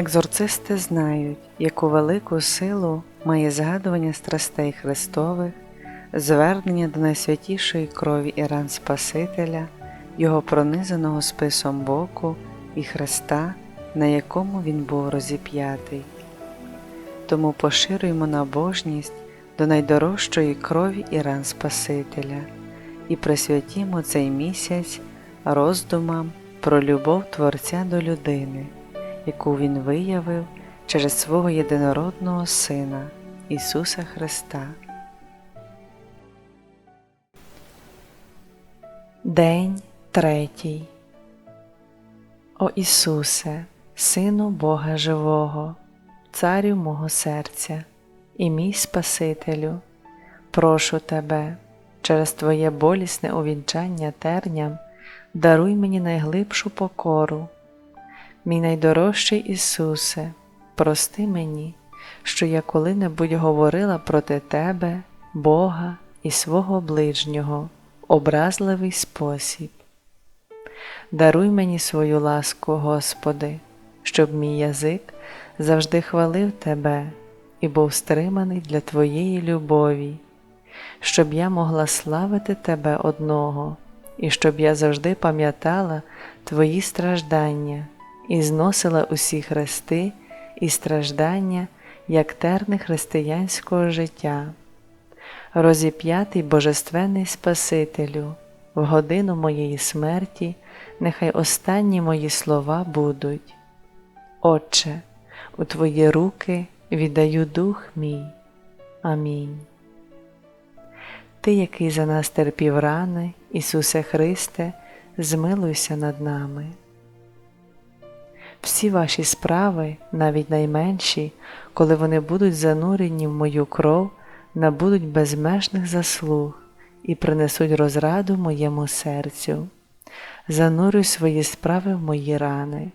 Екзорцисти знають, яку велику силу має згадування страстей Христових, звернення до найсвятішої крові і ран Спасителя, Його пронизаного списом боку і Христа, на якому Він був розіп'ятий. Тому поширюємо набожність до найдорожчої крові і ран Спасителя і присвятімо цей місяць роздумам про любов Творця до людини, яку Він виявив через свого єдинородного Сина Ісуса Христа. День третій. О Ісусе, Сину Бога Живого, Царю мого серця і мій Спасителю, прошу Тебе через Твоє болісне увінчання терням даруй мені найглибшу покору. Мій найдорожчий Ісусе, прости мені, що я коли-небудь говорила проти Тебе, Бога і свого ближнього, образливий спосіб. Даруй мені свою ласку, Господи, щоб мій язик завжди хвалив Тебе і був стриманий для Твоєї любові, щоб я могла славити Тебе одного, і щоб я завжди пам'ятала Твої страждання і зносила усі хрести і страждання як терни християнського життя. Розіп'ятий Божественний Спасителю, в годину моєї смерті, нехай останні мої слова будуть. Отче, у Твої руки віддаю дух мій. Амінь. Ти, який за нас терпів рани, Ісусе Христе, змилуйся над нами. Всі ваші справи, навіть найменші, коли вони будуть занурені в мою кров, набудуть безмежних заслуг і принесуть розраду моєму серцю. Занурюй свої справи в мої рани,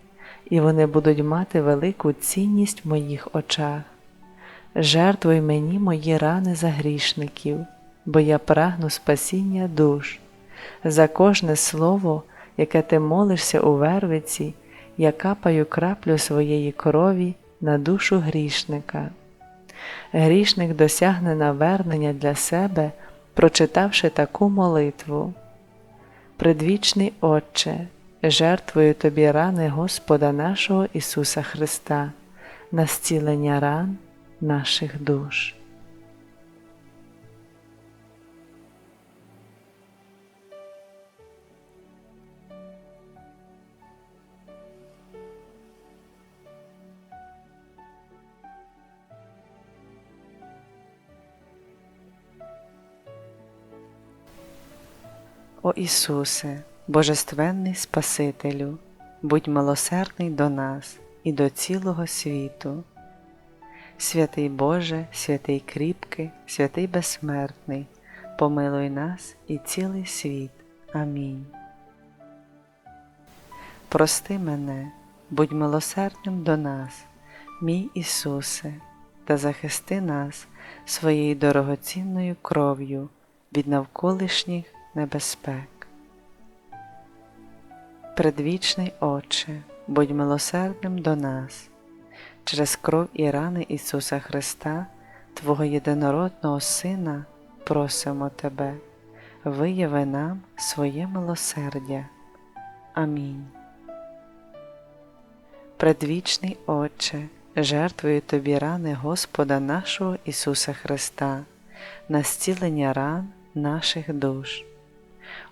і вони будуть мати велику цінність в моїх очах. Жертвуй мені мої рани за грішників, бо я прагну спасіння душ. За кожне слово, яке ти молишся у вервиці, я капаю краплю своєї крові на душу грішника. Грішник досягне навернення для себе, прочитавши таку молитву. Предвічний Отче, жертвую Тобі рани Господа нашого Ісуса Христа, на зцілення ран наших душ. О Ісусе, Божественний Спасителю, будь милосердний до нас і до цілого світу. Святий Боже, святий кріпкий, святий безсмертний, помилуй нас і цілий світ. Амінь. Прости мене, будь милосердним до нас, мій Ісусе, та захисти нас своєю дорогоцінною кров'ю від навколишніх небезпек. Предвічний Отче, будь милосердним до нас, через кров і рани Ісуса Христа, Твого єдинородного Сина, просимо Тебе, вияви нам своє милосердя. Амінь. Предвічний Отче, жертвую Тобі рани Господа нашого Ісуса Христа, на зцілення ран наших душ.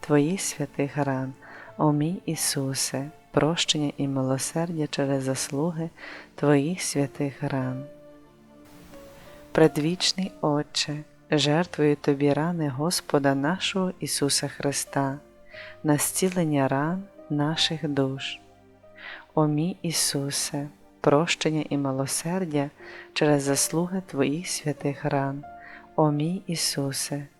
Твоїх святих ран. О мій Ісусе, прощення і милосердя через заслуги Твоїх святих ран. Предвічний Отче, жертвую Тобі рани Господа нашого Ісуса Христа, на зцілення ран наших душ. О мій Ісусе, прощення і милосердя через заслуги Твоїх святих ран. О мій Ісусе,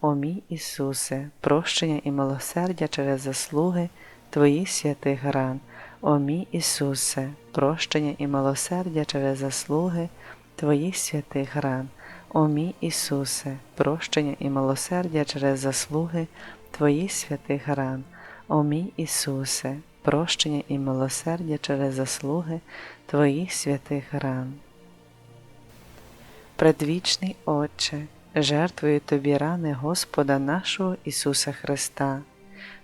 О мій Ісусе, прощення і милосердя через заслуги Твоїх святих ран. О мій Ісусе, прощення і милосердя через заслуги Твоїх святих ран. О мій Ісусе, прощення і милосердя через заслуги Твоїх святих ран. О мій Ісусе, прощення і милосердя через заслуги Твоїх святих ран. Предвічний Отче, жертвую Тобі рани Господа нашого Ісуса Христа,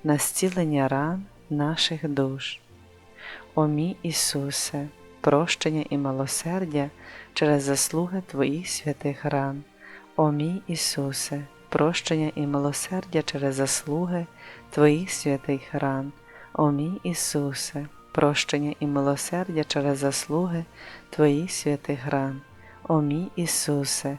на зцілення ран наших душ. О мій Ісусе, прощення і милосердя через заслуги Твоїх святих ран. О мій Ісусе, прощення і милосердя через заслуги Твоїх святих ран. О мій Ісусе, прощення і милосердя через заслуги Твоїх святих ран. О мій Ісусе,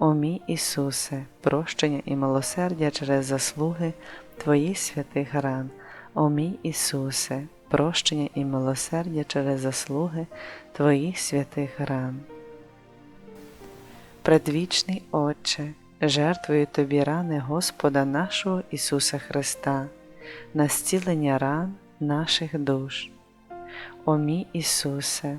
О мій Ісусе, прощення і милосердя через заслуги Твоїх святих ран. О мій Ісусе, прощення і милосердя через заслуги Твоїх святих ран. Предвічний Отче, жертвую Тобі рани Господа нашого Ісуса Христа, на зцілення ран наших душ. О мій Ісусе,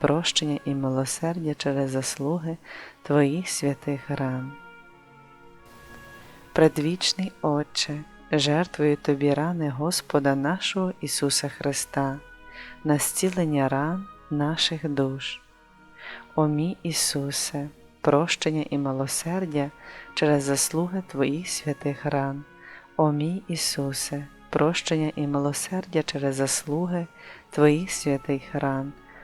прощення і милосердя через заслуги Твоїх святих ран. Предвічний Отче, жертвую Тобі рани Господа нашого Ісуса Христа, на зцілення ран наших душ. О мій Ісусе, прощення і милосердя через заслуги Твоїх святих ран. О мій Ісусе, прощення і милосердя через заслуги Твоїх святих ран.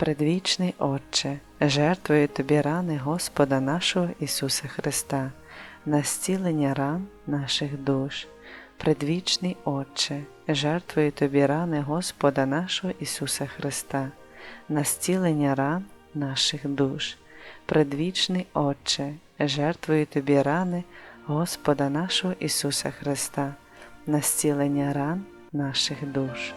Предвічний Отче, жертвую Тобі рани Господа нашого Ісуса Христа, на зцілення ран наших душ. Предвічний Отче, жертвую Тобі рани Господа нашого Ісуса Христа, на зцілення ран наших душ. Предвічний Отче, жертвую Тобі рани Господа нашого Ісуса Христа, на зцілення ран наших душ.